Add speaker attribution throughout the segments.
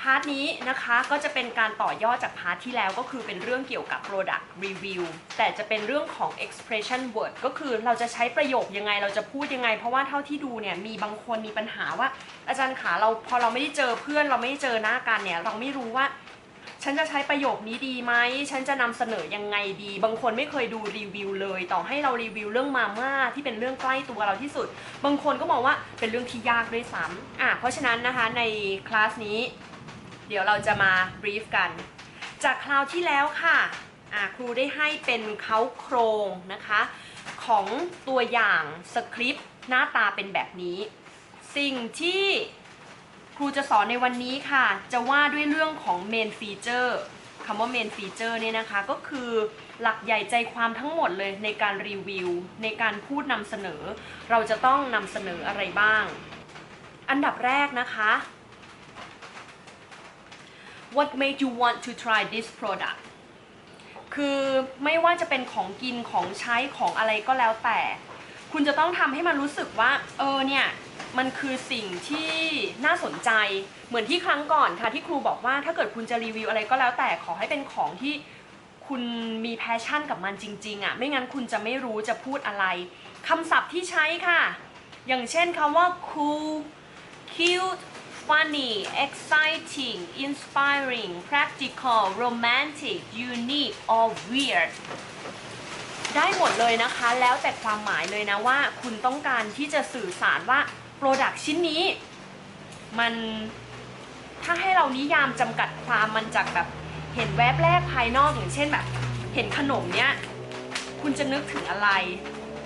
Speaker 1: พาร์ทนี้นะคะก็จะเป็นการต่อยอดจากพาร์ทที่แล้วก็คือเป็นเรื่องเกี่ยวกับ Product Review แต่จะเป็นเรื่องของ expression word ก็คือเราจะใช้ประโยคยังไงเราจะพูดยังไง เพราะว่าเท่าที่ดูเนี่ยมีบางคนมีปัญหาว่า อาจารย์ขาเราพอเราไม่ได้เจอเพื่อนเราไม่ได้เจอหน้ากันเนี่ยเราไม่รู้ว่า ฉันจะใช้ประโยคนี้ดีไหมฉันจะนำเสนอยังไงดี บางคนไม่เคยดูรีวิวเลย ต่อให้เรารีวิวเรื่องมาม่าที่เป็นเรื่องใกล้ตัวเราที่สุด บางคนก็มองว่าเป็นเรื่องที่ยากด้วยซ้ำอะเพราะฉะนั้นนะคะในคลาสนี้ เดี๋ยวเราจะมาบรีฟกัน จากคราวที่แล้วค่ะะครูได้ให้เป็นเขาโครงนะคะ ของตัวอย่างสคริปต์หน้าตาเป็นแบบนี้ สิ่งที่ครูจะสอนในวันนี้ค่ะ จะว่าด้วยเรื่องของ main feature คำว่า main feature เนี่ยนะคะก็คือหลักใหญ่ใจความทั้งหมดเลยในการรีวิว ในการพูดนำเสนอ เราจะต้องนำเสนออะไรบ้าง อันดับแรกนะคะ What made you want to try this product คือไม่ว่าจะเป็นของกินของใช้ของอะไรก็แล้วแต่ คุณจะต้องทำให้มันรู้สึกว่า เออเนี่ย มันคือสิ่งที่น่าสนใจ เหมือนที่ครั้งก่อนค่ะที่ครูบอกว่าถ้าเกิดคุณจะรีวิวอะไรก็แล้วแต่ขอให้เป็นของที่คุณมีแพชชั่นกับมันจริงๆอะ่ะ ไม่งั้นคุณจะไม่รู้จะพูดอะไรคำศัพท์ที่ใช้ค่ะ อย่างเช่นคำว่า cool cute funny exciting inspiring practical romantic unique or weird ได้หมดเลยนะคะ แล้วแต่ความหมายเลยนะว่าคุณต้องการที่จะสื่อสารว่า Product ชิ้นนี้ มันถ้าให้เรานิยามจำกัดความมันจากแบบเห็นแวบแรกภายนอกอย่างเช่นแบบ เห็นขนมเนี้ย คุณจะนึกถึงอะไร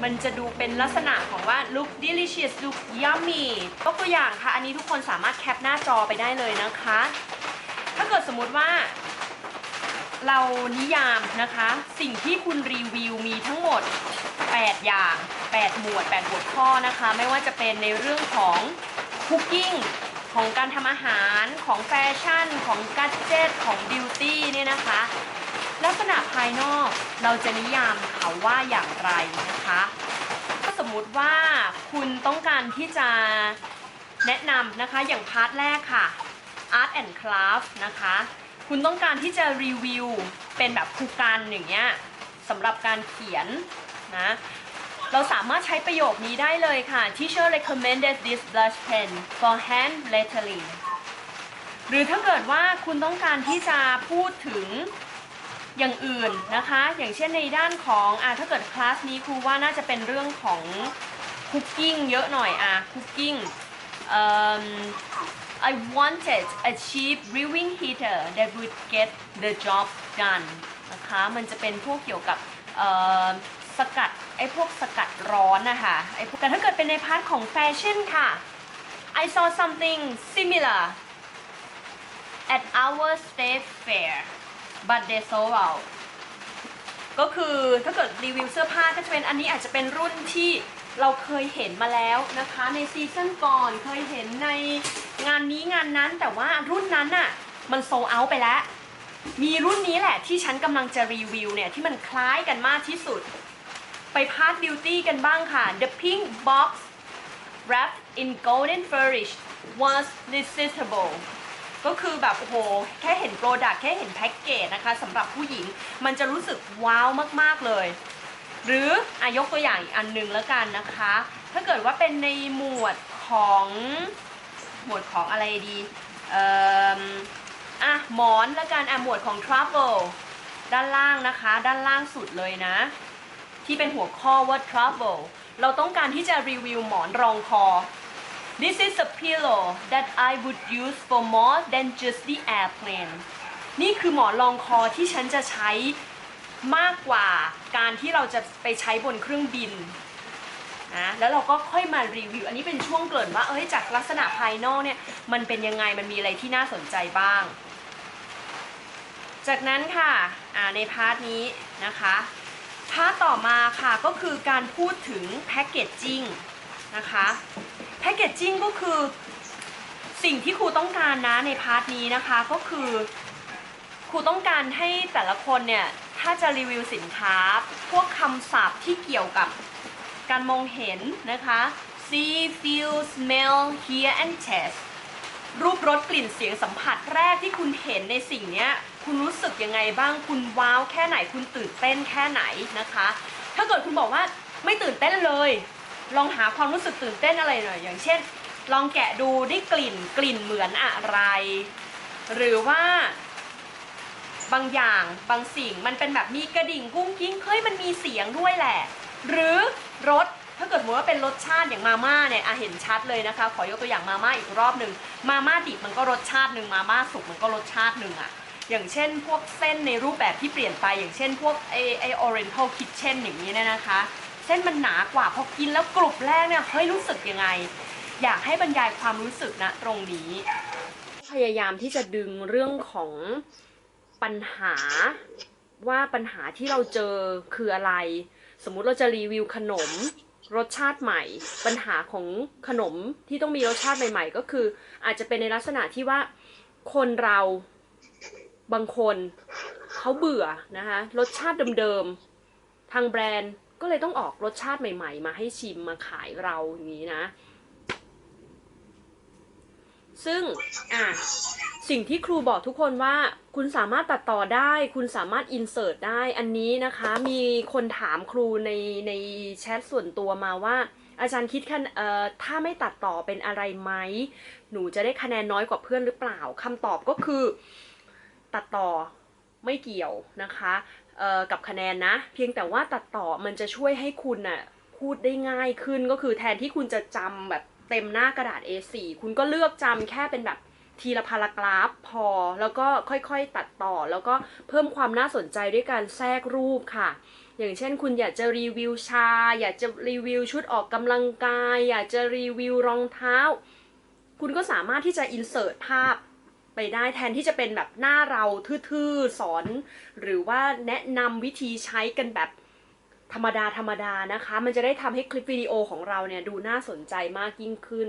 Speaker 1: มันจะดูเป็นลักษณะของว่า look delicious look yummy ยกตัวอย่างค่ะ อันนี้ทุกคนสามารถแคปหน้าจอไปได้เลยนะคะ ถ้าเกิดสมมุติว่า เรานิยามนะคะ สิ่งที่คุณรีวิวมีทั้งหมด 8 อย่าง 8 หมวด 8 หัวข้อนะคะ ไม่ว่าจะเป็นในเรื่องของคุกกิ้งของการทำอาหารของแฟชั่น ของกัจเจตของบิวตี้เนี่ยนะคะ ลักษณะภายนอกเราจะนิยามเขาว่าอย่างไรนะคะถ้าสมมุติว่าคุณต้องการที่จะแนะนำนะคะอย่างพาร์ทแรกค่ะ Art and Craft นะคะ คุณต้องการที่จะรีวิวเป็นแบบคูกันอย่างเงี้ยสำหรับการเขียนนะเราสามารถใช้ประโยคนี้ได้เลยค่ะ Teacher recommended this blush pen for hand lettering หรือถ้าเกิดว่าคุณต้องการที่จะพูดถึง อย่างอื่นนะคะ อย่างเช่นในด้านของอะถ้าเกิดคลาสนี้ครูว่าน่าจะเป็นเรื่องของคุกกิ้งเยอะหน่อยอะคุกกิ้ง I wanted a cheap brewing heater that would get the job done นะคะ มันจะเป็นพวกเกี่ยวกับสกัดไอ้พวกสกัดร้อนนะคะไอ้แต่ถ้าเกิดเป็นในพาร์ทของแฟชั่นค่ะ I saw something similar at our state fair but they sold out ก็คือถ้าเกิดรีวิวเสื้อผ้าก็จะเป็นอันนี้อาจจะเป็นรุ่นที่เราเคยเห็นมาแล้วนะคะ ในซีซั่นก่อนเคยเห็นในงานนี้งานนั้นแต่ว่ารุ่นนั้นน่ะมันโซเอาไปแล้ว มีรุ่นนี้แหละที่ฉันกำลังจะรีวิวเนี่ย ที่มันคล้ายกันมากที่สุด ไปพาร์ทบิวตี้กันบ้างค่ะ The pink box wrapped in golden furish was irresistible ก็คือแบบโอ้โหแค่เห็นโปรดักต์แค่เห็นแพ็กเกจนะคะสำหรับผู้หญิงมันจะรู้สึกว้าวมากๆเลย หรืออายกตัวอย่างอีกอันหนึ่งแล้วกันนะคะ ถ้าเกิดว่าเป็นในหมวดของหมวดของอะไรดีเอ่ออะหมอนแล้วกันอะหมวดของ travel ด้านล่างนะคะ ด้านล่างสุดเลยนะ ที่เป็นหัวข้อว่า travel เราต้องการที่จะรีวิวหมอนรองคอ This is a pillow that I would use for more than just the airplane นี่คือหมอนรองคอที่ฉันจะใช้มากกว่าการที่เราจะไปใช้บนเครื่องบินนะแล้วเราก็ค่อยมารีวิว อันนี้เป็นช่วงเกริ่นว่า เอ้ย จากลักษณะภายนอกเนี่ย มันเป็นยังไง มันมีอะไรที่น่าสนใจบ้าง จากนั้นค่ะอ่าในพาร์ทนี้นะคะ พาร์ทต่อมาค่ะ ก็คือการพูดถึงแพ c เกจจิ้งนะคะ แพ c เกจจิ้งก็คือสิ่งที่ครูต้องการนะในพาร์ทนี้นะคะก็คือครูต้องการให้แต่ละคนเนี่ยถ้าจะรีวิวสินค้า พวกคำศัพท์ที่เกี่ยวกับการมองเห็นนะคะ see feel smell hear and taste รูปรสกลิ่นเสียงสัมผัสแรกที่คุณเห็นในสิ่งนี้คุณรู้สึกยังไงบ้างคุณว้าวแค่ไหนคุณตื่นเต้นแค่ไหนนะคะ ถ้าเกิดคุณบอกว่าไม่ตื่นเต้นเลย ลองหาความรู้สึกตื่นเต้นอะไรหน่อย อย่างเช่น ลองแกะดูได้กลิ่นกลิ่นเหมือนอะไร หรือว่าบางอย่างบางสิ่งมันเป็นแบบมีกระดิ่งกุ้งกิ้งเฮ้ยมันมีเสียงด้วยแหละ หรือรสถ้าเกิดสมมติว่าเป็นรสชาติอย่างมาม่าเนี่ยอะเห็นชัดเลยนะคะ ขอยกตัวอย่างมาม่าอีกรอบหนึ่งมาม่าดิบมันก็รสชาติหนึ่งมาม่าสุกมันก็รสชาติหนึ่งอะอย่างเช่นพวกเส้นในรูปแบบที่เปลี่ยนไป อย่างเช่นพวกไอไอ Oriental Kitchen อย่างนี้เนี่ยนะคะ เส้นมันหนากว่าพอกินแล้วกรุบแรกเนี่ยเฮ้ยรู้สึกยังไง อยากให้บรรยายความรู้สึกนะตรงนี้ พยายามที่จะดึงเรื่องของปัญหาว่าปัญหาที่เราเจอคืออะไร สมมุติเราจะรีวิวขนมรสชาติใหม่ ปัญหาของขนมที่ต้องมีรสชาติใหม่ ๆ ก็คือ อาจจะเป็นในลักษณะที่ว่าคนเราบางคนเขาเบื่อนะคะรสชาติเดิมๆทางแบรนด์ ก็เลยต้องออกรสชาติใหม่ ๆ มาให้ชิมมาขายเราอย่างนี้นะ ซึ่งอะสิ่งที่ครูบอกทุกคนว่าคุณสามารถตัดต่อได้ คุณสามารถอินเสิร์ตได้อันนี้นะคะ มีคนถามครูในในแชทส่วนตัวมาว่า อาจารย์คิดคะเอ่อถ้าไม่ตัดต่อเป็นอะไรไหมหนูจะได้คะแนนน้อยกว่าเพื่อนหรือเปล่าคำตอบก็คือ ตัดต่อไม่เกี่ยวนะคะ กับคะแนนนะ เพียงแต่ว่าตัดต่อมันจะช่วยให้คุณน่ะพูดได้ง่ายขึ้นก็คือแทนที่คุณจะจำแบบเต็มหน้ากระดาษ A4 คุณก็เลือกจำแค่เป็นแบบทีละพารากราฟพอ แล้วก็ค่อยๆตัดต่อ แล้วก็เพิ่มความน่าสนใจด้วยการแทรกรูปค่ะ อย่างเช่นคุณอยากจะรีวิวชา อยากจะรีวิวชุดออกกำลังกาย อยากจะรีวิวรองเท้า คุณก็สามารถที่จะอินเสิร์ตภาพ ไปได้แทนที่จะเป็นแบบหน้าเราทื่อๆสอน หรือว่าแนะนำวิธีใช้กันแบบธรรมดาธรรมดานะคะ มันจะได้ทำให้คลิปวิดีโอของเราเนี่ยดูน่าสนใจมากยิ่งขึ้น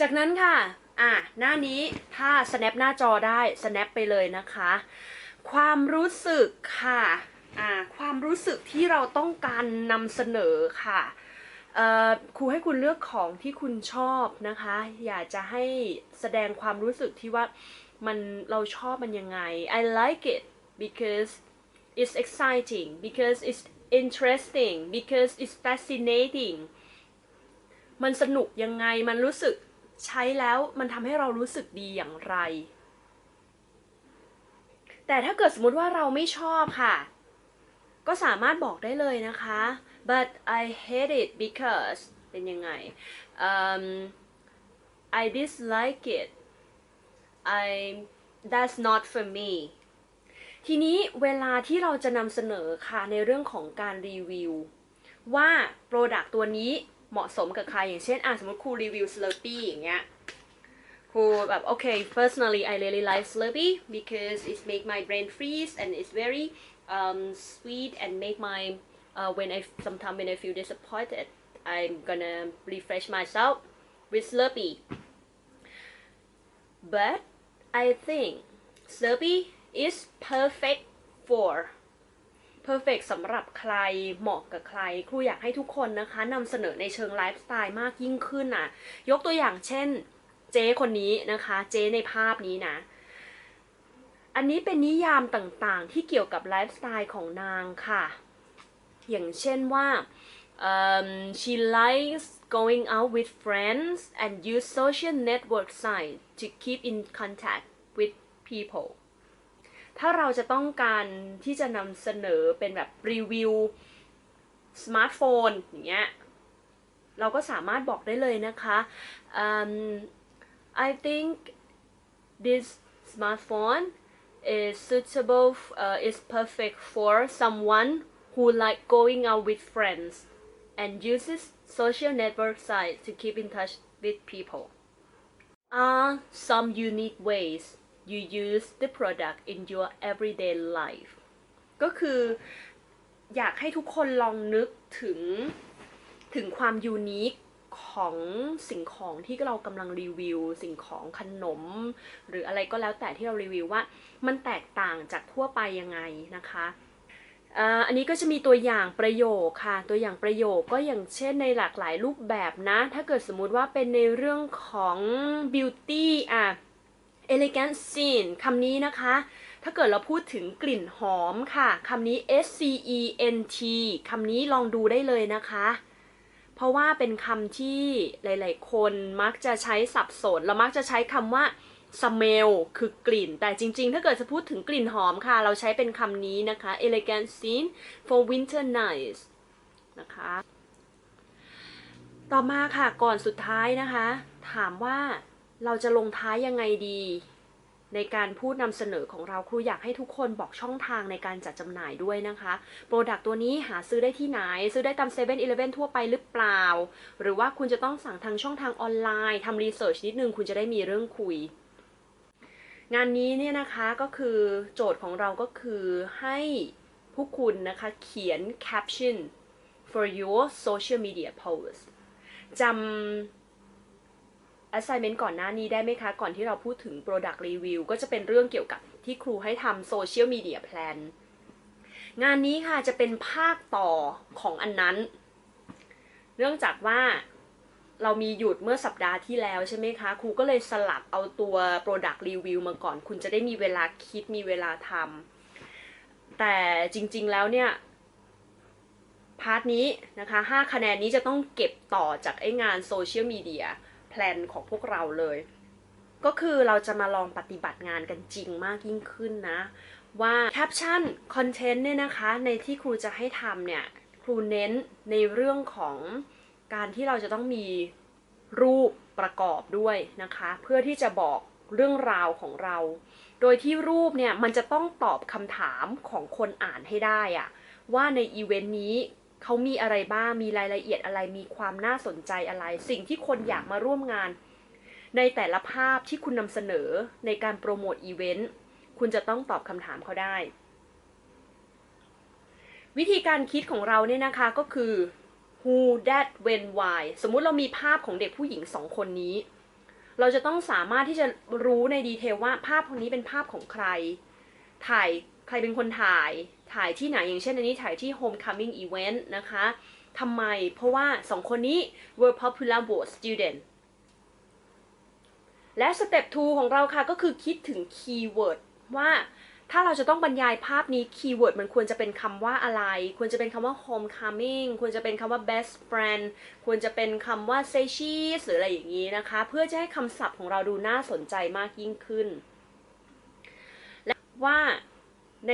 Speaker 1: จากนั้นค่ะอะหน้านี้ถ้า snap หน้าจอได้ snap ไปเลยนะคะ ความรู้สึกค่ะอ่าความรู้สึกที่เราต้องการนำเสนอค่ะ ครูให้คุณเลือกของที่คุณชอบนะคะ อยากจะให้แสดงความรู้สึกที่ว่ามันเราชอบมันยังไง I like it because it's exciting because it's interesting because it's fascinating มันสนุกยังไงมันรู้สึกใช้แล้วมันทำให้เรารู้สึกดีอย่างไร แต่ถ้าเกิดสมมติว่าเราไม่ชอบค่ะ ก็สามารถบอกได้เลยนะคะ but I hate it because เป็นยังไง um, I dislike it I that's not for me ทีนี้เวลาที่เราจะนำเสนอค่ะในเรื่องของการรีวิว ว่า Product ตัวนี้เหมาะสมกับใครอย่างเช่นอะสมมติครูรีวิว Slurpee อย่างเงี้ยครูแบบ okay personally I really like Slurpee because it make my brain freeze and it's very um, sweet and make my uh, when I sometimes when I feel disappointed I'm gonna refresh myself with Slurpee but I think Slurpee is perfect for perfect สำหรับใครเหมาะกับใคร ครูอยากให้ทุกคนนะคะนำเสนอในเชิงไลฟ์สไตล์มากยิ่งขึ้นน่ะ ยกตัวอย่างเช่น เจ๊คนนี้นะคะ เจ๊ในภาพนี้นะอันนี้เป็นนิยามต่างๆ ที่เกี่ยวกับไลฟ์สไตล์ของนางค่ะ อย่างเช่นว่า um, she likes going out with friends and use social network sites to keep in contact with people ถ้าเราจะต้องการที่จะนำเสนอเป็นแบบรีวิวสมาร์ทโฟนอย่างเงี้ยเราก็สามารถบอกได้เลยนะคะ um, I think this smartphone is suitable uh, is perfect for someone who like going out with friends and uses social network sites to keep in touch with people are some unique ways you use the product in your everyday life ก็คืออยากให้ทุกคนลองนึกถึงถึงความยูนิคของสิ่งของที่เรากำลังรีวิว สิ่งของขนม หรืออะไรก็แล้วแต่ที่เรารีวิวว่า มันแตกต่างจากทั่วไปยังไงนะคะ อันนี้ก็จะมีตัวอย่างประโยคค่ะ ตัวอย่างประโยคก็อย่างเช่นในหลากหลายรูปแบบนะ ถ้าเกิดสมมุติว่าเป็นในเรื่องของ beauty อะ elegant scene คำนี้นะคะ ถ้าเกิดเราพูดถึงกลิ่นหอมค่ะ คำนี้ S C E N T คำนี้ลองดูได้เลยนะคะ เพราะว่าเป็นคำที่หลาย ๆ คนมักจะใช้สับสนแล้วมักจะใช้คำว่า smell คือกลิ่น แต่จริง ๆ ถ้าเกิดจะพูดถึงกลิ่นหอมค่ะ เราใช้เป็นคำนี้นะคะ elegant scene for winter nights นะคะ ต่อมาค่ะก่อนสุดท้ายนะคะ ถามว่าเราจะลงท้ายยังไงดี ในการพูดนำเสนอของเราครูอยากให้ทุกคนบอกช่องทางในการจัดจำหน่ายด้วยนะคะโปรดักตัวนี้หาซื้อได้ที่ไหน ซื้อได้ตาม7 e เ e ่ e อทั่วไปหรือเปล่า หรือว่าคุณจะต้องสั่งทางช่องทางออนไลน์ทำรีเสิร์ชนิดนึงคุณจะได้มีเรื่องคุย งานนี้เนี่ยนะคะก็คือโจทย์ของเราก็คือให้ผู้คุณนะคะเขียน caption for your social media post จำ assignment ก่อนหน้านี้ได้ไหมคะ ก่อนที่เราพูดถึง product review ก็จะเป็นเรื่องเกี่ยวกับที่ครูให้ทำ social media plan งานนี้ค่ะจะเป็นภาคต่อของอันนั้น เนื่องจากว่า เรามีหยุดเมื่อสัปดาห์ที่แล้วใช่ไหมคะ ครูก็เลยสลับเอาตัว product review มาก่อน คุณจะได้มีเวลาคิดมีเวลาทำแต่จริงๆแล้วเนี่ย พาร์ทนี้นะคะ 5 คะแนนนี้จะต้องเก็บต่อจากไอ้งานโซเชียลมีเดียแพลนของพวกเราเลย ก็คือเราจะมาลองปฏิบัติงานกันจริงมากยิ่งขึ้นนะ ว่าแคปชั่นคอนเทนต์เนี่ยนะคะ ในที่ครูจะให้ทำเนี่ย ครูเน้นในเรื่องของ การที่เราจะต้องมีรูปประกอบด้วยนะคะ เพื่อที่จะบอกเรื่องราวของเรา โดยที่รูปเนี่ยมันจะต้องตอบคำถามของคนอ่านให้ได้อะว่าในอีเวนต์นี้เขามีอะไรบ้าง มีรายละเอียดอะไร มีความน่าสนใจอะไร สิ่งที่คนอยากมาร่วมงาน ในแต่ละภาพที่คุณนำเสนอในการโปรโมทอีเวนต์ คุณจะต้องตอบคำถามเขาได้ วิธีการคิดของเราเนี่ยนะคะก็คือ who that when why สมมุติเรามีภาพของเด็กผู้หญิงสองคนนี้ เราจะต้องสามารถที่จะรู้ในดีเทลว่าภาพคนนี้เป็นภาพของใคร ถ่ายใครเป็นคนถ่าย ถ่ายที่ไหนอย่างเช่นอันนี้ถ่ายที่ homecoming event นะคะทำไม เพราะว่าสองคนนี้ were popular board student และสเต็ป 2 ของเราค่ะก็คือคิดถึงคีย์เวิร์ดว่า ถ้าเราจะต้องบรรยายภาพนี้คีย์เวิร์ดมันควรจะเป็นคำว่าอะไร ควรจะเป็นคำว่า homecoming ควรจะเป็นคำว่า best friend ควรจะเป็นคำว่า say cheese หรืออะไรอย่างนี้นะคะ เพื่อจะให้คำศัพท์ของเราดูน่าสนใจมากยิ่งขึ้น และว่าใน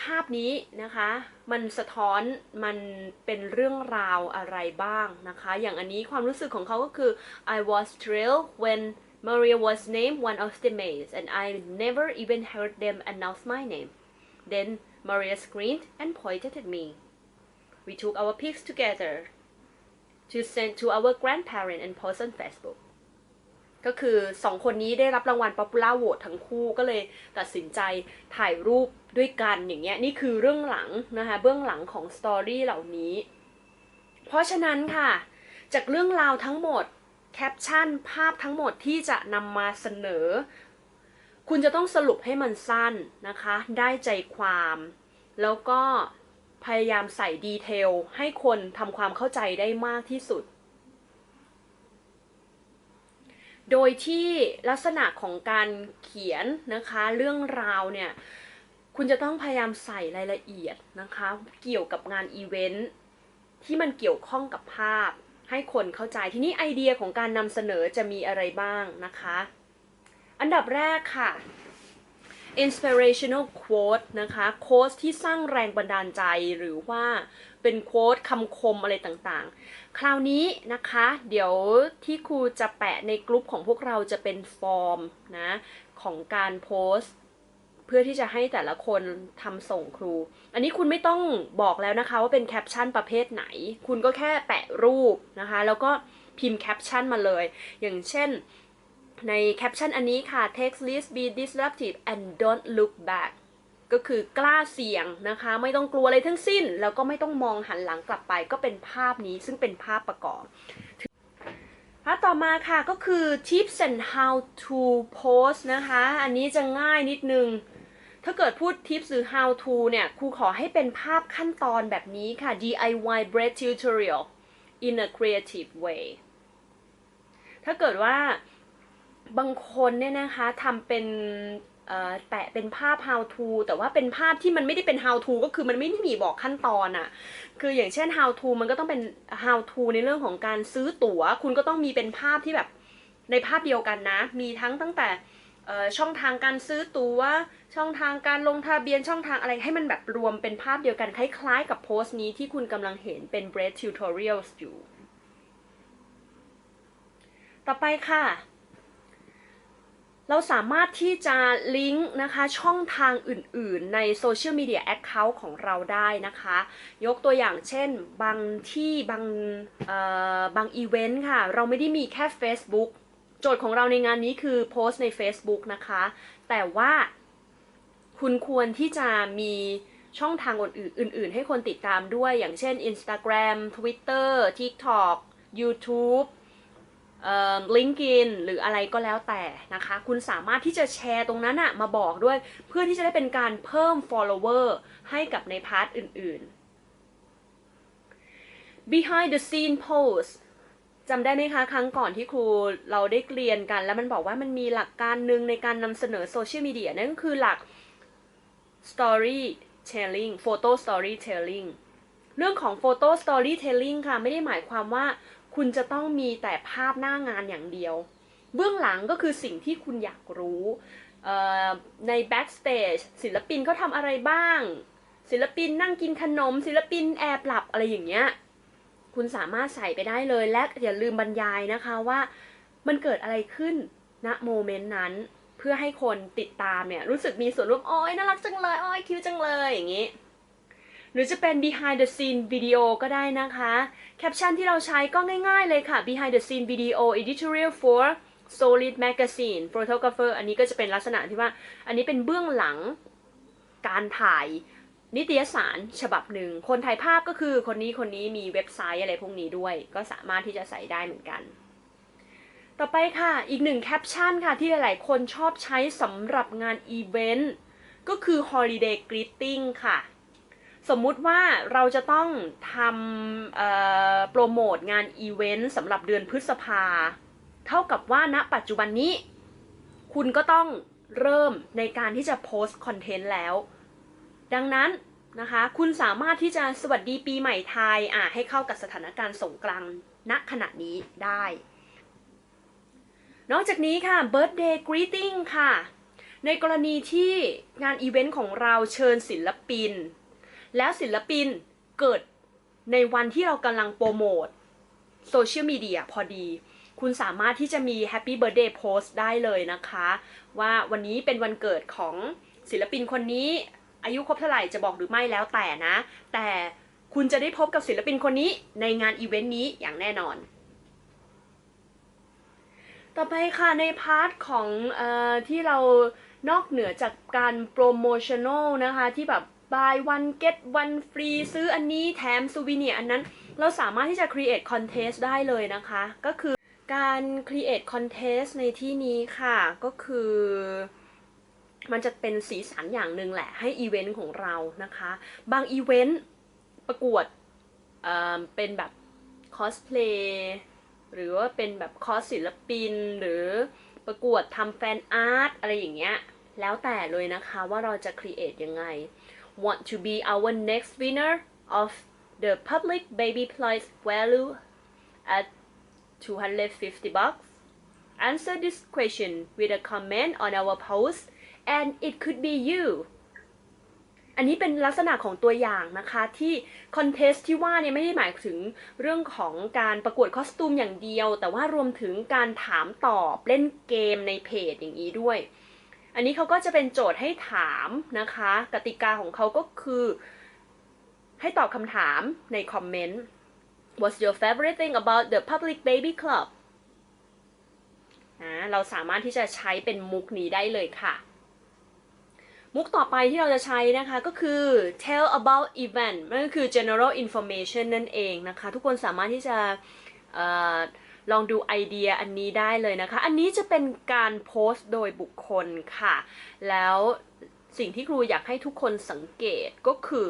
Speaker 1: ภาพนี้นะคะ มันสะท้อนมันเป็นเรื่องราวอะไรบ้างนะคะ อย่างอันนี้ความรู้สึกของเขาก็คือ I was thrilled when Maria was named one of the maids and I never even heard them announce my name then Maria screamed and pointed at me we took our pics together to send to our grandparents and post on Facebook ก็คือสองคนนี้ได้รับรางวัล Popular Vote ทั้งคู่ก็เลยตัดสินใจถ่ายรูปด้วยกันอย่างเงี้ยนี่คือเรื่องหลังนะคะเบื้องหลังของสตอรี่เหล่านี้ เพราะฉะนั้นค่ะ จากเรื่องราวทั้งหมด แคปชั่นภาพทั้งหมดที่จะนำมาเสนอ คุณจะต้องสรุปให้มันสั้นนะคะ ได้ใจความ แล้วก็พยายามใส่ดีเทล ให้คนทำความเข้าใจได้มากที่สุด โดยที่ลักษณะของการเขียนนะคะเรื่องราวเนี่ย คุณจะต้องพยายามใส่รายละเอียดนะคะ เกี่ยวกับงานอีเวนท์ที่มันเกี่ยวข้องกับภาพ ให้คนเข้าใจทีนี้ไอเดียของการนำเสนอจะมีอะไรบ้างนะคะ อันดับแรกค่ะ inspirational quote นะคะโค้ดที่สร้างแรงบันดาลใจหรือว่าเป็นโค้ดคำคมอะไรต่างๆ คราวนี้นะคะ เดี๋ยวที่ครูจะแปะในกลุ่มของพวกเราจะเป็นฟอร์มนะ ของการโพสต์ เพื่อที่จะให้แต่ละคนทำส่งครู อันนี้คุณไม่ต้องบอกแล้วนะคะว่าเป็นแคปชั่นประเภทไหน คุณก็แค่แปะรูปนะคะ แล้วก็พิมพ์แคปชั่นมาเลย อย่างเช่นในแคปชั่นอันนี้ค่ะ text list be disruptive and don't look back ก็คือกล้าเสี่ยงนะคะ ไม่ต้องกลัวอะไรทั้งสิ้น แล้วก็ไม่ต้องมองหันหลังกลับไป ก็เป็นภาพนี้ซึ่งเป็นภาพประกอบภาพต่อมาค่ะก็คือ tips and how to post นะคะ อันนี้จะง่ายนิดนึง ถ้าเกิดพูด tips หรือ how to เนี่ยครูขอให้เป็นภาพขั้นตอนแบบนี้ค่ะ DIY bread tutorial in a creative way ถ้าเกิดว่าบางคนเนี่ยนะคะทำเป็นแปะเป็นภาพ how to แต่ว่าเป็นภาพที่มันไม่ได้เป็น how to ก็คือมันไม่ได้มีบอกขั้นตอนอะคืออย่างเช่น how to มันก็ต้องเป็น how to ในเรื่องของการซื้อตั๋ว คุณก็ต้องมีเป็นภาพที่แบบในภาพเดียวกันนะ มีทั้งตั้งแต่ ช่องทางการซื้อตัว๋ว ช่องทางการลงทะเบียนช่องทางอะไรให้มันแบบรวมเป็นภาพเดียวกัน คล้ายๆ กับโพสต์นี้ที่คุณกำลังเห็นเป็น bread tutorials อยู่ ต่อไปค่ะ เราสามารถที่จะลิงก์นะคะช่องทางอื่นๆ ในโซเชียลมีเดียแอคเคาท์ของเราได้นะคะ ยกตัวอย่างเช่น บางที่บางเอ่อบางอีเวนต์ค่ะ เราไม่ได้มีแค่ Facebook โจทย์ของเราในงานนี้คือโพสต์ใน Facebook นะคะ แต่ว่าคุณควรที่จะมีช่องทางอื่นๆ ให้คนติดตามด้วย อย่างเช่น Instagram Twitter TikTok YouTube เอ่อ LinkedIn หรืออะไรก็แล้วแต่นะคะ คุณสามารถที่จะแชร์ตรงนั้นอะมาบอกด้วย เพื่อที่จะได้เป็นการเพิ่ม follower ให้กับในพาร์ทอื่นๆ behind the scene post จำได้ไหมคะครั้งก่อนที่ครูเราได้เรียนกัน แล้วมันบอกว่ามันมีหลักการหนึ่งในการนำเสนอโซเชียลมีเดียนั่นก็คือหลัก storytelling photo storytelling เรื่องของ photo storytelling ค่ะไม่ได้หมายความว่าคุณจะต้องมีแต่ภาพหน้างานอย่างเดียว เบื้องหลังก็คือสิ่งที่คุณอยากรู้ใน backstage ศิลปินเขาทำอะไรบ้าง ศิลปินนั่งกินขนม ศิลปินแอบหลับอะไรอย่างเงี้ย คุณสามารถใส่ไปได้เลยและอย่าลืมบรรยายนะคะว่ามันเกิดอะไรขึ้นณโมเมนต์นั้นเพื่อให้คนติดตามเนี่ยรู้สึกมีส่วนร่วมอ้อยน่ารักจังเลยอ้อยคิ้วจังเลยอย่างนี้ หรือจะเป็น behind the scene video ก็ได้นะคะ แคปชั่นที่เราใช้ก็ง่ายๆเลยค่ะ behind the scene video editorial for solid magazine photographer อันนี้ก็จะเป็นลักษณะที่ว่า อันนี้เป็นเบื้องหลังการถ่าย นิตยสารฉบับหนึ่ง คนถ่ายภาพก็คือคนนี้คนนี้มีเว็บไซต์อะไรพวกนี้ด้วย ก็สามารถที่จะใส่ได้เหมือนกัน ต่อไปค่ะอีกหนึ่งแคปชั่นค่ะที่หลายๆ คนชอบใช้สำหรับงานอีเวนต์ก็คือ holiday greeting ค่ะ สมมุติว่าเราจะต้องทำโปรโมทงานอีเวนต์สำหรับเดือนพฤษภา เท่ากับว่าณปัจจุบันนี้ คุณก็ต้องเริ่มในการที่จะโพสต์คอนเทนต์แล้ว ดังนั้นนะคะ คุณสามารถที่จะสวัสดีปีใหม่ไทยอะให้เข้ากับสถานการณ์สงกรานต์ณขณะนี้ได้ นอกจากนี้ค่ะ birthday greeting ค่ะ ในกรณีที่งานอีเวนต์ของเราเชิญศิลปิน แล้วศิลปินเกิดในวันที่เรากำลังโปรโมทโซเชียลมีเดียพอดี คุณสามารถที่จะมี Happy Birthday Post ได้เลยนะคะ ว่าวันนี้เป็นวันเกิดของศิลปินคนนี้ อายุครบเท่าไหร่จะบอกหรือไม่แล้วแต่นะ แต่คุณจะได้พบกับศิลปินคนนี้ในงานอีเวนต์นี้อย่างแน่นอน ต่อไปค่ะในพาร์ทของอที่เรานอกเหนือจากการโปรโมชั่น a ลนะคะที่แบบ buy one get one free ซื้ออันนี้แถมซูวิเนียอันนั้น เราสามารถที่จะ create contest ได้เลยนะคะ ก็คือการ create contest ในที่นี้ค่ะ ก็คือ มันจะเป็นสีสันอย่างหนึ่งแหละให้อีเวนต์ของเรานะคะ บางอีเวนต์ประกวดเเป็นแบบคอสเพลย์หรือว่าเป็นแบบคอสศิลปิน หรือประกวดทำแฟนอาร์ตอะไรอย่างเงี้ย แล้วแต่เลยนะคะว่าเราจะ create ยังไง Want to be our next winner of the public baby prize value at 250 bucks? Answer this question with a comment on our post and it could be you อันนี้เป็นลักษณะของตัวอย่างนะคะที่คอนเทสที่ว่าเนี่ยไม่ได้หมายถึงเรื่องของการประกวดคอสตูมอย่างเดียว แต่ว่ารวมถึงการถามตอบเล่นเกมในเพจอย่างนี้ด้วย อันนี้เขาก็จะเป็นโจทย์ให้ถามนะคะ กติกาของเขาก็คือ ให้ตอบคำถามในคอมเมนต์ What's your favorite thing about the Public Baby Club เราสามารถที่จะใช้เป็นมุกนี้ได้เลยค่ะ มุกต่อไปที่เราจะใช้นะคะก็คือ tell about event นั่นก็คือ general information นั่นเองนะคะ ทุกคนสามารถที่จะออลองดูไอเดียอันนี้ได้เลยนะคะ อันนี้จะเป็นการโพสต์โดยบุคคลค่ะ แล้วสิ่งที่ครูอยากให้ทุกคนสังเกตก็คือ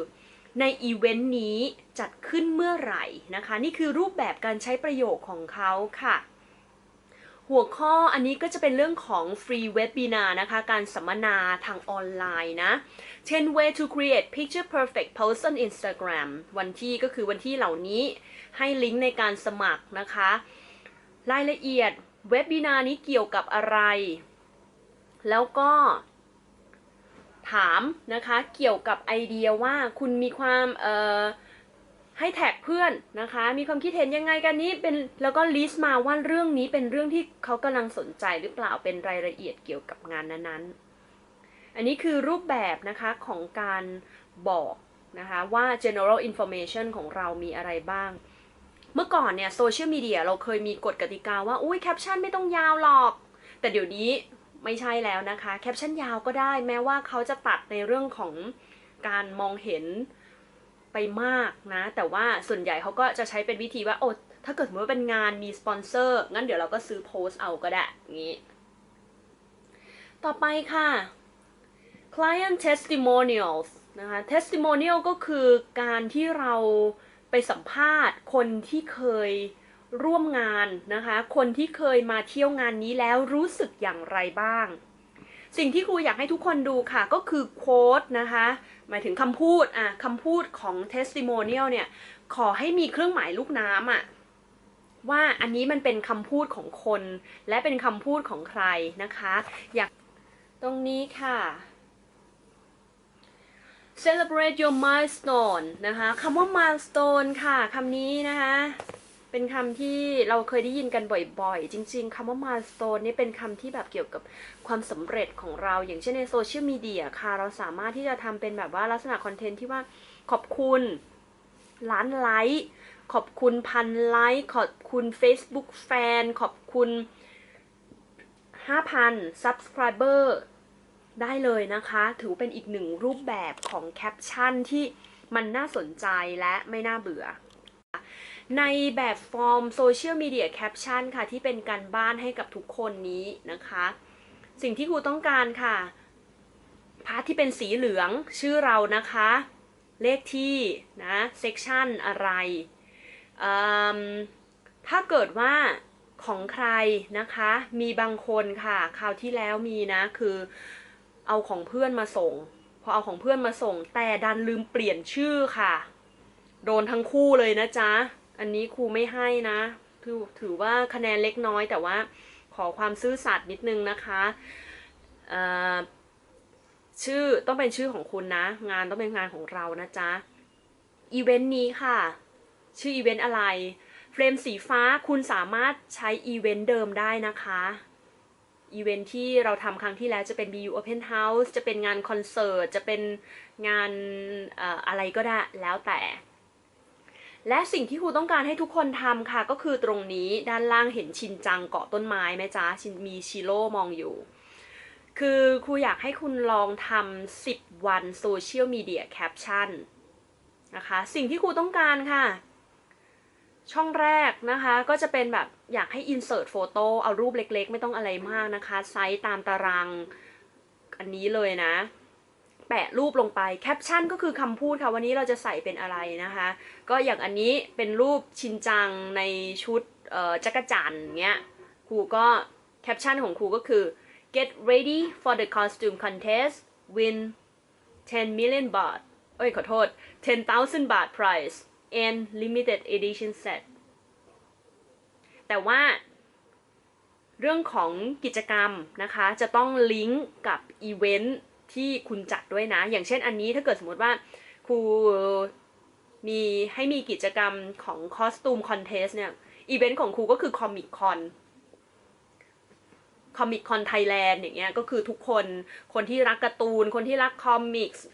Speaker 1: ในอีเวนต์นี้จัดขึ้นเมื่อไหร่นะคะ นี่คือรูปแบบการใช้ประโยคของเขาค่ะ หัวข้ออันนี้ก็จะเป็นเรื่องของฟรีเว็บ i นานะคะ การสัมมนาทางออนไลน์นะ 10 way to create picture perfect post on Instagram วันที่ก็คือวันที่เหล่านี้ให้ลิงก์ในการสมัครนะคะ รายละเอียดเว็บ i นานี้เกี่ยวกับอะไร แล้วก็ถามนะคะเกี่ยวกับไอเดียว่าคุณมีความเอ่อ ให้แท็กเพื่อนนะคะ มีความคิดเห็นยังไงกันนี้เป็นแล้วก็ลิสต์มาว่าเรื่องนี้เป็นเรื่องที่เขากำลังสนใจหรือเปล่าเป็นรายละเอียดเกี่ยวกับงานนั้นๆ อันนี้คือรูปแบบนะคะของการบอกนะคะว่า general information ของเรามีอะไรบ้าง เมื่อก่อนเนี่ยโซเชียลมีเดียเราเคยมีกฎกติกาว่า อุ้ยแคปชั่นไม่ต้องยาวหรอก แต่เดี๋ยวนี้ไม่ใช่แล้วนะคะ แคปชั่นยาวก็ได้ แม้ว่าเขาจะตัดในเรื่องของการมองเห็น ไปมากนะ แต่ว่าส่วนใหญ่เขาก็จะใช้เป็นวิธีว่าโอ้ถ้าเกิดสมมติว่าเป็นงานมีสปอนเซอร์งั้นเดี๋ยวเราก็ซื้อโพสต์เอาก็ได้อย่างนี้ ต่อไปค่ะ client testimonials นะคะ testimonial ก็คือการที่เราไปสัมภาษณ์คนที่เคยร่วมงานนะคะ คนที่เคยมาเที่ยวงานนี้แล้วรู้สึกอย่างไรบ้าง สิ่งที่ครูอยากให้ทุกคนดูค่ะก็คือโค้ดนะคะ หมายถึงคำพูดอะคำพูดของ testimonial เนี่ย ขอให้มีเครื่องหมายลูกน้ำอะว่าอันนี้มันเป็นคำพูดของคน และเป็นคำพูดของใครนะคะ อยากตรงนี้ค่ะ celebrate your milestone นะคะคำว่า milestone ค่ะคำนี้นะคะ เป็นคำที่เราเคยได้ยินกันบ่อยๆ จริง ๆคำว่า milestone นี่เป็นคำที่แบบเกี่ยวกับความสำเร็จของเรา อย่างเช่นในโซเชียลมีเดียค่ะ เราสามารถที่จะทำเป็นแบบว่าลักษณะคอนเทนต์ที่ว่าขอบคุณล้านไลค์ขอบคุณพันไลค์ขอบคุณ Facebook แฟนขอบคุณ 5,000 subscriber ได้เลยนะคะ ถือเป็นอีกหนึ่งรูปแบบของแคปชั่นที่มันน่าสนใจและไม่น่าเบื่อ ในแบบฟอร์มโซเชียลมีเดียแคปชั่นค่ะ ที่เป็นการบ้านให้กับทุกคนนี้นะคะ สิ่งที่ครูต้องการค่ะ พาร์ทที่เป็นสีเหลืองชื่อเรานะคะ เลขที่นะเซกชันอะไร ถ้าเกิดว่าของใครนะคะ มีบางคนค่ะ คราวที่แล้วมีนะคือเอาของเพื่อนมาส่ง พอเอาของเพื่อนมาส่ง แต่ดันลืมเปลี่ยนชื่อค่ะ โดนทั้งคู่เลยนะจ๊ะ อันนี้ครูไม่ให้นะถือถือว่าคะแนนเล็กน้อย แต่ว่าขอความซื่อสัตย์นิดนึงนะคะชื่อต้องเป็นชื่อของคุณนะ งานต้องเป็นงานของเรานะจ๊ะอีเวนต์นี้ค่ะ ชื่ออีเวนต์อะไร เฟรมสีฟ้าคุณสามารถใช้อีเวนต์เดิมได้นะคะอีเวนท์ที่เราทำครั้งที่แล้วจะเป็น BU Open House จะเป็นงานคอนเสิร์ต จะเป็นงานอะไรก็ได้แล้วแต่ และสิ่งที่ครูต้องการให้ทุกคนทำค่ะ ก็คือตรงนี้ด้านล่างเห็นชินจังเกาะต้นไม้ไหมจ๊ะชินมีชิโร่มองอยู่ คือครูอยากให้คุณลองทำ10 วันโซเชียลมีเดียแคปชั่นนะคะ สิ่งที่ครูต้องการค่ะ ช่องแรกนะคะก็จะเป็นแบบอยากให้ insert photo เอารูปเล็กๆ ไม่ต้องอะไรมากนะคะ ไซส์ตามตารางอันนี้เลยนะ แปะรูปลงไปแคปชั่นก็คือคำพูดค่ะวันนี้เราจะใส่เป็นอะไรนะคะ ก็อย่างอันนี้เป็นรูปชินจังในชุดจักรจันทร์เงี้ยครูก็แคปชั่นของครูก็คือ get ready for the costume contest win 10 million baht เอ้ยขอโทษ 10,000บาท prize and limited edition set แต่ว่าเรื่องของกิจกรรมนะคะ จะต้องลิงก์กับอีเวนท์ ที่คุณจัดด้วยนะ อย่างเช่นอันนี้ถ้าเกิดสมมติว่าครูมีให้มีกิจกรรมของคอสตูมคอนเทสเนี่ยอีเวนต์ของครูก็คือคอมิคคอนคอมิคคอนไทยแลนด์อย่างเงี้ยก็คือทุกคนคนที่รักการ์ตูน คนที่รักคอมิกส์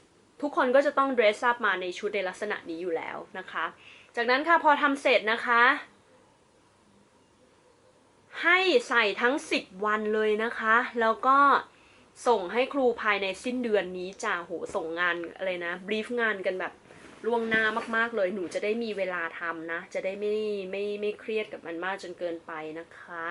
Speaker 1: ทุกคนก็จะต้องเดรสซับมาในชุดในลักษณะนี้อยู่แล้วนะคะ จากนั้นค่ะพอทำเสร็จนะคะ ให้ใส่ทั้ง 10 วันเลยนะคะ แล้วก็ ส่งให้ครูภายในสิ้นเดือนนี้จ้าโหส่งงานอะไรนะบรีฟงานกันแบบล่วงหน้ามากๆเลยหนูจะได้มีเวลาทำนะ จะได้ไม่ไม่ไม่เครียดกับมันมากจนเกินไปนะคะ